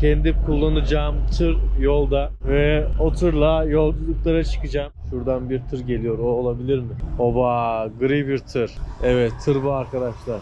kendi kullanacağım tır yolda ve o tırla yolculuklara çıkacağım. Şuradan bir tır geliyor. O olabilir mi? Oba, gri bir tır. Evet, tır bu arkadaşlar.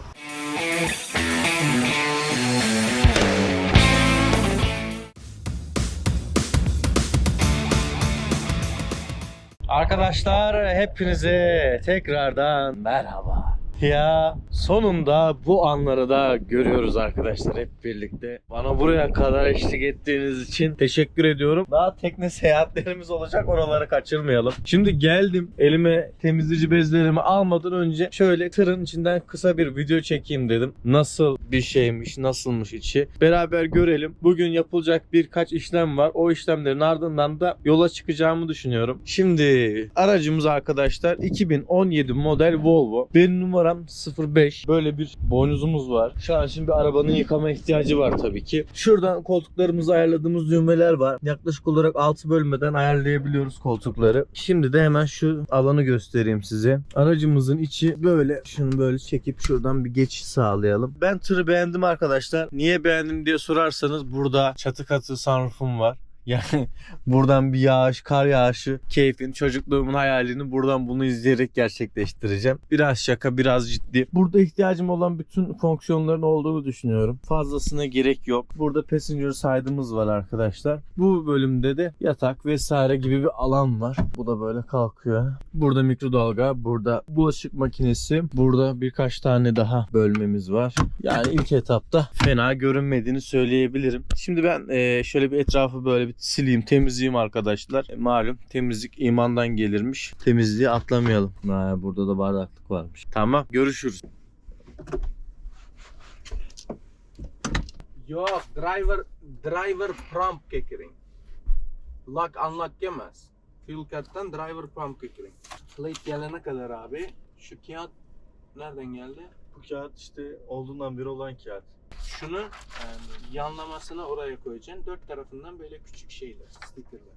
Arkadaşlar hepinize tekrardan merhaba. Ya sonunda bu anları da görüyoruz arkadaşlar hep birlikte. Bana buraya kadar eşlik ettiğiniz için teşekkür ediyorum. Daha tekne seyahatlerimiz olacak oraları kaçırmayalım. Şimdi geldim elime temizleyici bezlerimi almadan önce şöyle tırın içinden kısa bir video çekeyim dedim. Nasıl bir şeymiş, nasılmış içi. Beraber görelim. Bugün yapılacak birkaç işlem var. O işlemlerin ardından da yola çıkacağımı düşünüyorum. Şimdi aracımız arkadaşlar 2017 model Volvo. Benim numaram 05. Böyle bir boynuzumuz var. Şu an şimdi bir arabanın yıkama ihtiyacı var tabii ki. Şuradan koltuklarımızı ayarladığımız düğmeler var. Yaklaşık olarak 6 bölmeden ayarlayabiliyoruz koltukları. Şimdi de hemen şu alanı göstereyim size. Aracımızın içi böyle. Şunu böyle çekip şuradan bir geçiş sağlayalım. Ben tırı beğendim arkadaşlar. Niye beğendim diye sorarsanız burada çatı katı sunroofum var. Yani buradan bir yağış, kar yağışı, keyfin, çocukluğumun hayalini buradan bunu izleyerek gerçekleştireceğim. Biraz şaka, biraz ciddi. Burada ihtiyacım olan bütün fonksiyonların olduğunu düşünüyorum. Fazlasına gerek yok. Burada passenger side'ımız var arkadaşlar. Bu bölümde de yatak vesaire gibi bir alan var. Bu da böyle kalkıyor. Burada mikrodalga, burada bulaşık makinesi, burada birkaç tane daha bölmemiz var. Yani ilk etapta fena görünmediğini söyleyebilirim. Şimdi ben şöyle bir etrafı böyle bir sileyim, temizleyeyim arkadaşlar. E, malum temizlik imandan gelirmiş. Temizliği atlamayalım. Ha, burada da bardaklık varmış. Tamam, görüşürüz. Yok driver driver prompt kekering. Lock unlock yemez. Fuel card'dan driver prompt kekering. Plate gelene kadar abi şu kağıt nereden geldi? Bu kağıt işte olduğundan beri olan kağıt. Şunu yani yanlamasına oraya koyacaksın. Dört tarafından böyle küçük şeyler, stickerler.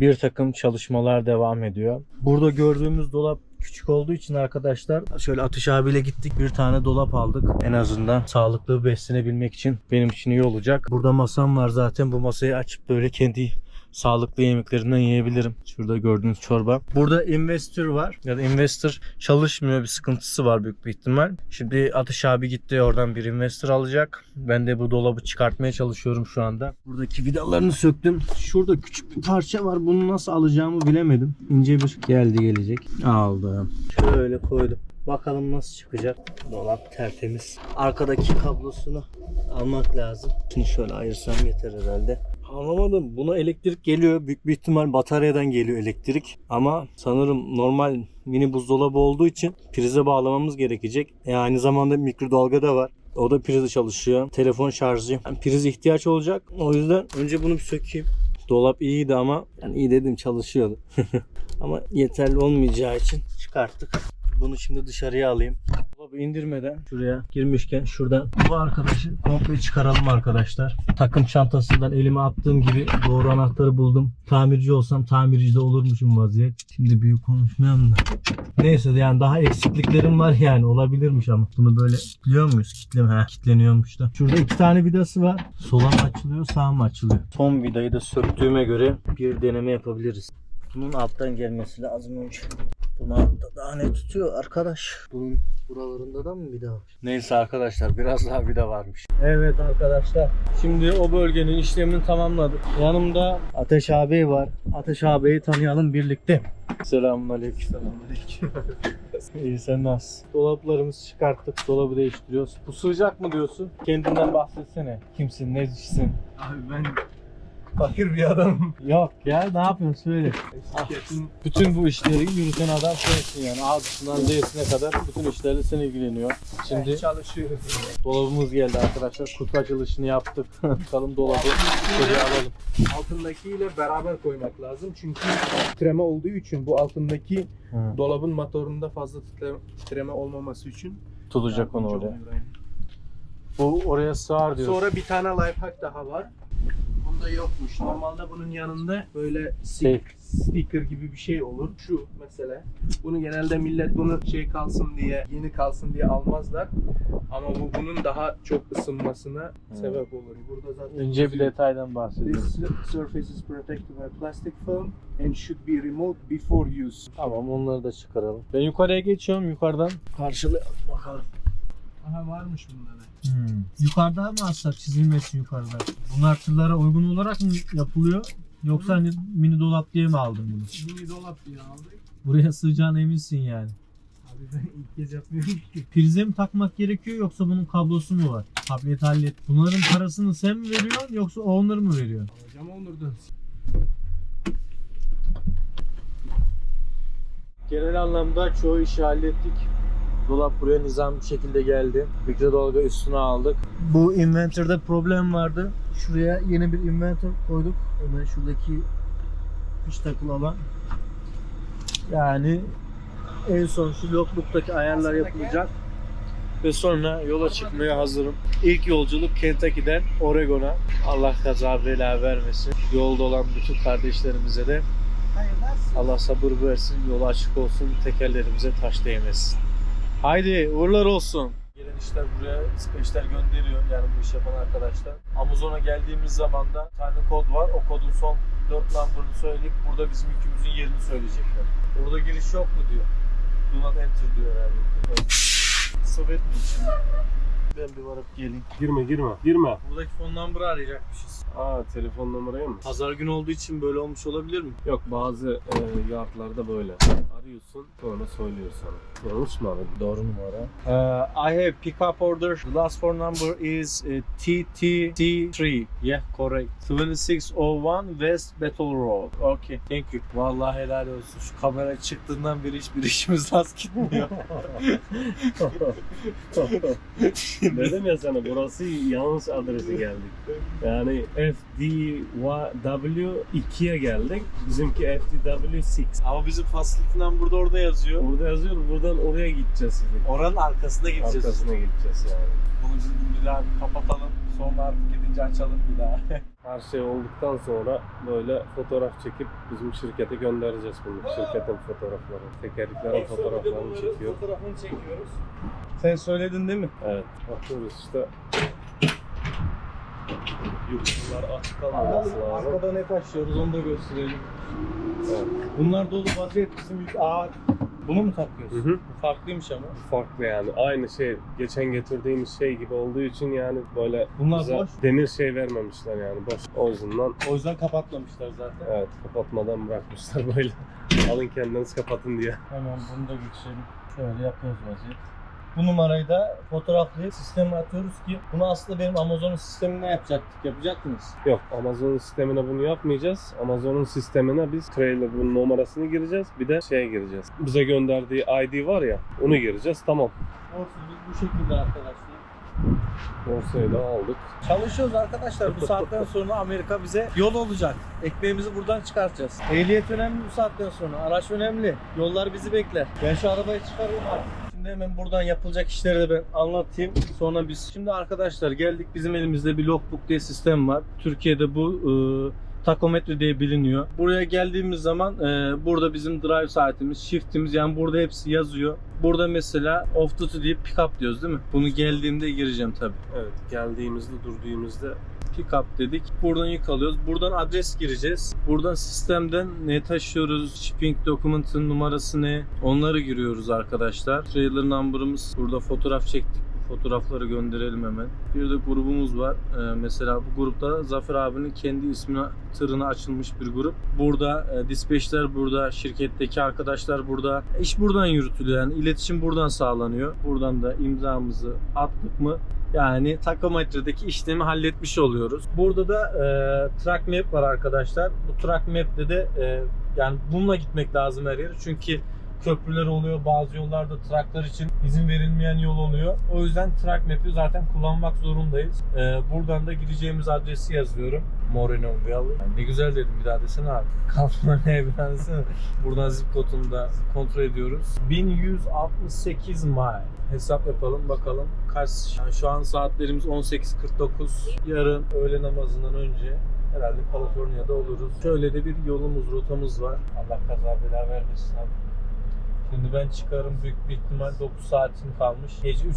bir takım çalışmalar devam ediyor. Burada gördüğümüz dolap küçük olduğu için arkadaşlar şöyle Atış abiyle gittik bir tane dolap aldık. En azından sağlıklı beslenebilmek için benim için iyi olacak. Burada masam var zaten bu masayı açıp böyle kendi sağlıklı yemeklerinden yiyebilirim. Şurada gördüğünüz çorba. Burada investor var. Ya da investor çalışmıyor bir sıkıntısı var büyük bir ihtimal. Şimdi Atış abi gitti oradan bir investor alacak. Ben de bu dolabı çıkartmaya çalışıyorum şu anda. Buradaki vidalarını söktüm. Şurada küçük bir parça var. Bunu nasıl alacağımı bilemedim. İnce bir geldi gelecek. Aldım. Şöyle koydum. Bakalım nasıl çıkacak. Dolap tertemiz. Arkadaki kablosunu almak lazım. Şimdi şöyle ayırsam yeter herhalde. Anlamadım. Buna elektrik geliyor. Büyük bir ihtimal bataryadan geliyor elektrik. Ama sanırım normal mini buzdolabı olduğu için prize bağlamamız gerekecek. E aynı zamanda mikrodalga da var. O da prize çalışıyor. Telefon şarjı. Yani priz ihtiyaç olacak. O yüzden önce bunu bir sökeyim. Dolap iyiydi ama yani iyi dedim çalışıyordu. ama yeterli olmayacağı için çıkarttık. Bunu şimdi dışarıya alayım. Dolabı indirmeden şuraya girmişken şuradan bu arkadaşı komple çıkaralım arkadaşlar. Takım çantasından elime attığım gibi doğru anahtarı buldum. Tamirci olsam tamirci de olurmuşum vaziyet. Şimdi büyük konuşmayalım da. Neyse yani daha eksikliklerim var yani olabilirmiş ama. Bunu böyle kilitliyor muyuz? Kitleme. Ha, kitleniyormuş da. Şurada iki tane vidası var. Sola mı açılıyor sağ mı açılıyor? Son vidayı da söktüğüme göre bir deneme yapabiliriz. Bunun alttan gelmesi lazım önce. Bunu altta daha ne tutuyor arkadaş? Bunun buralarında da mı vida var? Neyse arkadaşlar biraz daha vida varmış. Evet arkadaşlar. Şimdi o bölgenin işlemini tamamladık. Yanımda Ateş abi var. Ateş abiyi tanıyalım birlikte. Selamun aleyküm. Selamun aleyküm. İyi sen nasılsın? Dolaplarımızı çıkarttık. Dolabı değiştiriyoruz. Bu sığacak mı diyorsun? Kendinden bahsetsene. Kimsin? Necisin? Abi ben fakir bir adamım. Yok ya ne yapıyorsun söyle. Şirketin Bütün bu işleri yürüten adam sensin yani. A'sından Z'sine kadar bütün işlerle sen ilgileniyor. Şimdi çalışıyoruz. dolabımız geldi arkadaşlar. Kutu açılışını yaptık. Bakalım dolabı şöyle alalım. Altındakiyle beraber koymak lazım. Çünkü titreme olduğu için bu altındaki Hı. dolabın motorunda fazla titre- titreme olmaması için Tutacak onu oraya. Bu oraya sığar diyorsun. Sonra bir tane life hack daha var. Bunda yokmuş. Normalde bunun yanında böyle Şey. sticker gibi bir şey olur. Şu mesela. Bunu genelde millet bunu şey kalsın diye, yeni kalsın diye almazlar. Ama bu bunun daha çok ısınmasına sebep olur. Burada zaten Önce bir detaydan bahsedelim. This surface is protected by plastic film and should be removed before use. Tamam onları da çıkaralım. Ben yukarıya geçiyorum. Yukarıdan karşılayalım bakalım. Aha varmış bunlara. Hmm. Yukarıda mı assak çizilmesin yukarıda? Bunlar tırlara uygun olarak mı yapılıyor? Yoksa hani mini dolap diye mi aldın bunu? Mini dolap diye aldık. Buraya sığacağına eminsin yani. Abi ben ilk kez yapmıyorum ki. Prize mi takmak gerekiyor yoksa bunun kablosu mu var? Tablet hallet. Bunların parasını sen mi veriyorsun yoksa o onları mı veriyor? Alacağım onurdan. Genel anlamda çoğu işi hallettik. Dolap buraya nizam bir şekilde geldi. Mikrodalga üstüne aldık. Bu invertörde problem vardı. Şuraya yeni bir invertör koyduk. Hemen şuradaki fiş takılı alan. Yani en son şu logbooktaki ayarlar yapılacak. Ve sonra yola çıkmaya hazırım. İlk yolculuk Kentucky'den Oregon'a. Allah kaza bela vermesin. Yolda olan bütün kardeşlerimize de Allah sabır versin, yolu açık olsun, tekerlerimize taş değmesin. Haydi uğurlar olsun. Gelen işler buraya speçler gönderiyor yani bu iş yapan arkadaşlar. Amazon'a geldiğimiz zaman da tane kod var. O kodun son 4 numaraını söyleyip burada bizim yükümüzün yerini söyleyecekler. Orada giriş yok mu diyor. Do not enter diyor herhalde. Sovyet mi? Ben bir varıp geleyim. Girme girme girme. Buradaki phone number'ı arayacakmışız. Aa telefon numarayı mı? Pazar günü olduğu için böyle olmuş olabilir mi? Yok bazı e, yardlarda böyle. Arıyorsun sonra söylüyor sana. Yanlış mı abi? Doğru numara. Uh, I have pickup order. The last four number is uh, TTC3. Yeah, correct. 2601 West Battle Road. Okay, thank you. Vallahi helal olsun. Şu kamera çıktığından beri hiçbir işimiz rast gitmiyor. Dedim ya sana burası yanlış adrese geldik. Yani FDW 2'ye geldik. Bizimki FDW 6. Ama bizim facility number da orada yazıyor. Burada yazıyor buradan oraya gideceğiz dedik. Oranın arkasına gideceğiz. Arkasına gideceğiz yani. Bunu biz bir daha kapatalım. Sonra artık gidince açalım bir daha. Her şey olduktan sonra böyle fotoğraf çekip bizim şirkete göndereceğiz bunu. Şirketin fotoğraflarını. Tekerliklerin fotoğraflarını çekiyor. Fotoğrafını çekiyoruz. Sen söyledin değil mi? Evet. Bakıyoruz işte. Yumurtalar açık kalmaması lazım. Arkada ne taşıyoruz onu da gösterelim. Evet. Bunlar dolu vaziyet bizim yük ağır. Bunu mu takıyoruz? Hı hı. Bu farklıymış ama. Farklı yani. Aynı şey. Geçen getirdiğimiz şey gibi olduğu için yani böyle Bunlar bize boş. demir şey vermemişler yani boş. O yüzden O yüzden kapatmamışlar zaten. evet kapatmadan bırakmışlar böyle. Alın kendiniz kapatın diye. Hemen bunu da geçelim. Şöyle yapıyoruz vaziyet. Bu numarayı da fotoğraflayıp sisteme atıyoruz ki bunu aslında benim Amazon'un sistemine yapacaktık. Yapacak mıyız? Yok Amazon'un sistemine bunu yapmayacağız. Amazon'un sistemine biz trailer'ın numarasını gireceğiz. Bir de şeye gireceğiz. Bize gönderdiği ID var ya onu gireceğiz. Tamam. Olsun biz bu şekilde arkadaşlar. Dorsayı da aldık. Çalışıyoruz arkadaşlar. Bu saatten sonra Amerika bize yol olacak. Ekmeğimizi buradan çıkartacağız. Ehliyet önemli bu saatten sonra. Araç önemli. Yollar bizi bekler. Ben şu arabayı çıkarayım artık. Şimdi hemen buradan yapılacak işleri de ben anlatayım. Sonra biz şimdi arkadaşlar geldik. Bizim elimizde bir logbook diye sistem var. Türkiye'de bu e, takometre diye biliniyor. Buraya geldiğimiz zaman e, burada bizim drive saatimiz, shiftimiz yani burada hepsi yazıyor. Burada mesela off duty deyip pick up diyoruz değil mi? Bunu geldiğimde gireceğim tabii. Evet geldiğimizde durduğumuzda pick up dedik. Buradan yük alıyoruz. Buradan adres gireceğiz. Buradan sistemden ne taşıyoruz, shipping document'ın numarası ne onları giriyoruz arkadaşlar. Trailer number'ımız burada fotoğraf çektik. Fotoğrafları gönderelim hemen. Bir de grubumuz var. Ee, mesela bu grupta Zafer abinin kendi ismine tırına açılmış bir grup. Burada e, dispatchler burada, şirketteki arkadaşlar burada. İş buradan yürütülüyor yani iletişim buradan sağlanıyor. Buradan da imzamızı attık mı yani takometredeki işlemi halletmiş oluyoruz. Burada da e, track map var arkadaşlar. Bu track map'te de e, yani bununla gitmek lazım her yere. Çünkü köprüler oluyor. Bazı yollarda traklar için izin verilmeyen yol oluyor. O yüzden track map'i zaten kullanmak zorundayız. E, buradan da gideceğimiz adresi yazıyorum. Moreno Valley. Yani ne güzel dedim bir daha desene abi. Kalkma ne benzesene. Buradan zip kodunu da kontrol ediyoruz. 1168 mile. Hesap yapalım bakalım kaç yani şu an saatlerimiz 18.49. Yarın öğle namazından önce herhalde Kaliforniya'da oluruz. Şöyle de bir yolumuz, rotamız var. Allah kaza bela vermesin abi. Şimdi ben çıkarım büyük bir ihtimal 9 saatim kalmış. Gece 3-4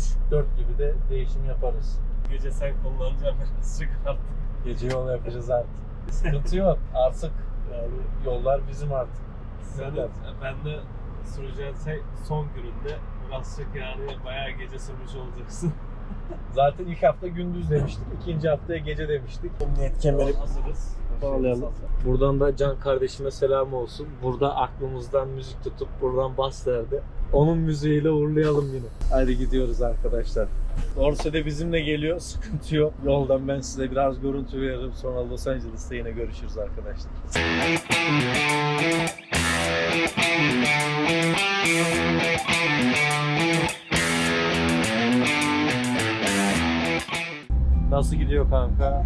gibi de değişim yaparız. Gece sen kullanacaksın birazcık artık. Gece yol yapacağız artık. Sıkıntı yok. Artık Yani yollar bizim artık. senin, ben de süreceğin şey son gününde birazcık yani bayağı gece sürmüş olacaksın. Zaten ilk hafta gündüz demiştik. ikinci haftaya gece demiştik. Emniyet kemeri Hazırız. Bağlayalım. Buradan da Can kardeşime selam olsun. Burada aklımızdan müzik tutup buradan bas derdi. Onun müziğiyle uğurlayalım yine. Hadi gidiyoruz arkadaşlar. Dorse de bizimle geliyor. Sıkıntı yok. Yoldan ben size biraz görüntü veririm. Sonra Los Angeles'ta yine görüşürüz arkadaşlar. Nasıl gidiyor kanka?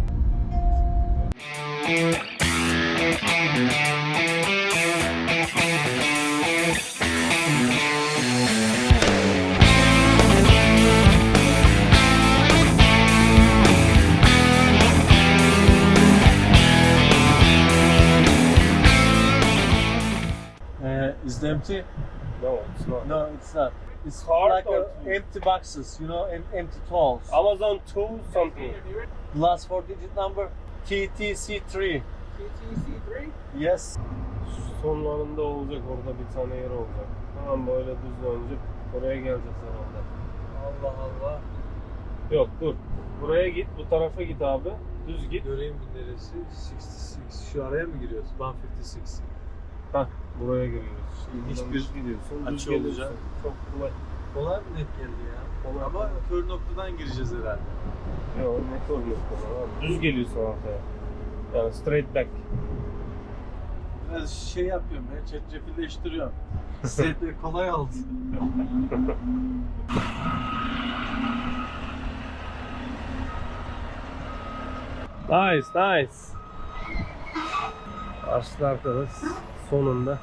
Uh, is it empty? No, it's not. No, it's not. It's Hard like uh, empty boxes, you know, em- empty tolls. Amazon 2 something. Last four digit number TTC3. TTC3? Yes. Sonlarında olacak orada bir tane yer olacak. Tamam böyle düz dönecek. Oraya geleceğiz herhalde. Allah Allah. Yok dur. Buraya git, bu tarafa git abi. Düz git. Göreyim bir neresi? 66. Şu araya mı giriyoruz? 156. Hah, buraya giriyoruz. İlginç Buradan bir düz gidiyorsun. açı geliyorsun. olacak. Çok kolay. Kolay mı net geldi ya? Kolay. Ama kör noktadan gireceğiz herhalde. Yok ne sormuyor kolay. Düz geliyorsun arkaya. Yani straight back. Biraz şey yapıyorum ya, çetrefilleştiriyorum. De kolay oldu. Nice, nice. Arslı arkadaş sonunda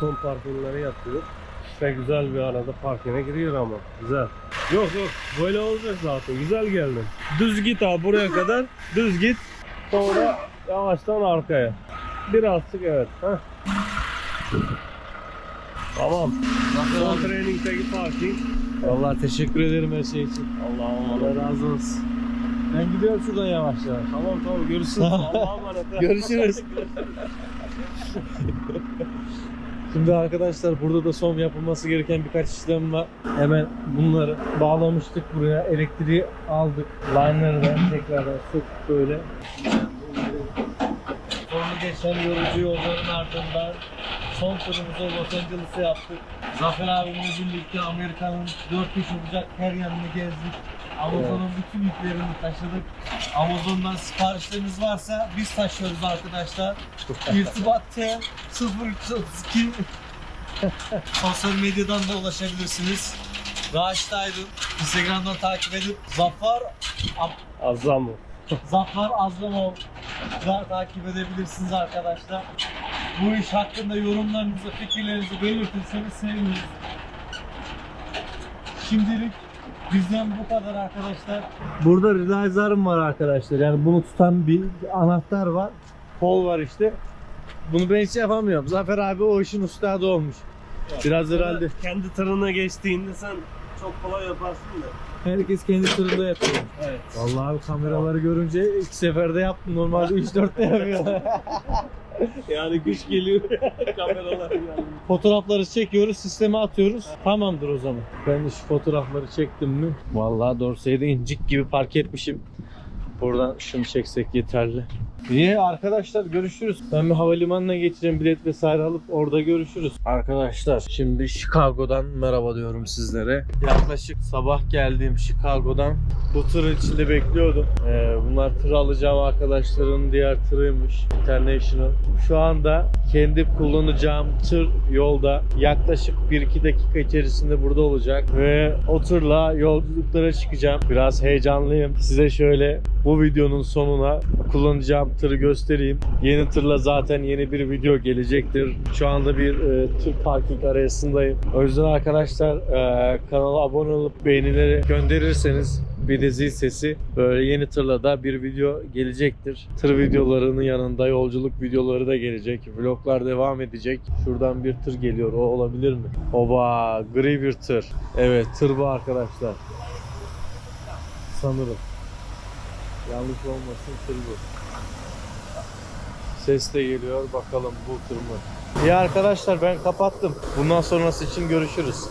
son parkingleri yapıyor. İşte güzel bir arada parkine giriyor ama güzel. Yok yok böyle olacak zaten güzel geldin. Düz git abi buraya kadar düz git sonra yavaştan arkaya. Birazcık evet. Heh. Tamam. Son training'deki parking. Vallahi teşekkür ederim her şey için. Allah'ım Allah razı olsun. Ben gidiyorum şuradan yavaş yavaş. Tamam tamam görüşürüz. Allah'a emanet. Görüşürüz. Şimdi arkadaşlar burada da son yapılması gereken birkaç işlem var. Hemen bunları bağlamıştık buraya. Elektriği aldık. Liner'ı da tekrardan söktük böyle. Sonra geçen yorucu yolların ardından son turumuzu Los Angeles'a yaptık. Zafer abimle birlikte Amerika'nın dört köşe bucak her yanını gezdik. Amazon'un bütün yüklerini taşıdık. Amazon'dan siparişleriniz varsa biz taşıyoruz arkadaşlar. İrtibat T 0332 Sosyal medyadan da ulaşabilirsiniz. Raşit Aydın Instagram'dan takip edip Zafer Azam mı? Zafer Azlamov da takip edebilirsiniz arkadaşlar. Bu iş hakkında yorumlarınızı, fikirlerinizi belirtirseniz seviniriz. Şimdilik bizden bu kadar arkadaşlar. Burada realizarım var arkadaşlar. Yani bunu tutan bir anahtar var. Kol var işte. Bunu ben hiç yapamıyorum. Zafer abi o işin ustadı olmuş. Biraz herhalde Kendi tırına geçtiğinde sen çok kolay yaparsın da. herkes kendi tırında yapıyor. Evet. Vallahi abi kameraları görünce ilk seferde yaptım. Normalde 3-4'te yapıyor. Yani güç geliyor kameralar yani. Fotoğrafları çekiyoruz, sisteme atıyoruz. Tamamdır o zaman. Ben de şu fotoğrafları çektim mi? Vallahi Dorsey'de incik gibi park etmişim. Buradan şunu çeksek yeterli. İyi arkadaşlar görüşürüz. Ben bir havalimanına geçeceğim bilet vesaire alıp orada görüşürüz. Arkadaşlar şimdi Chicago'dan merhaba diyorum sizlere. Yaklaşık sabah geldiğim Chicago'dan bu tırın içinde bekliyordum. Ee, bunlar tır alacağım arkadaşların diğer tırıymış. International. Şu anda kendi kullanacağım tır yolda yaklaşık 1-2 dakika içerisinde burada olacak ve o tırla yolculuklara çıkacağım. Biraz heyecanlıyım. Size şöyle bu videonun sonuna kullanacağım tırı göstereyim. Yeni tırla zaten yeni bir video gelecektir. Şu anda bir e, tır parking arayasındayım. O yüzden arkadaşlar e, kanala abone olup beğenileri gönderirseniz bir de zil sesi böyle yeni tırla da bir video gelecektir. Tır videolarının yanında yolculuk videoları da gelecek. Vloglar devam edecek. Şuradan bir tır geliyor. O olabilir mi? Oba gri bir tır. Evet tır bu arkadaşlar. Sanırım. Yanlış olmasın tır bu. Ses de geliyor. Bakalım bu tır mı? İyi arkadaşlar ben kapattım. Bundan sonrası için görüşürüz.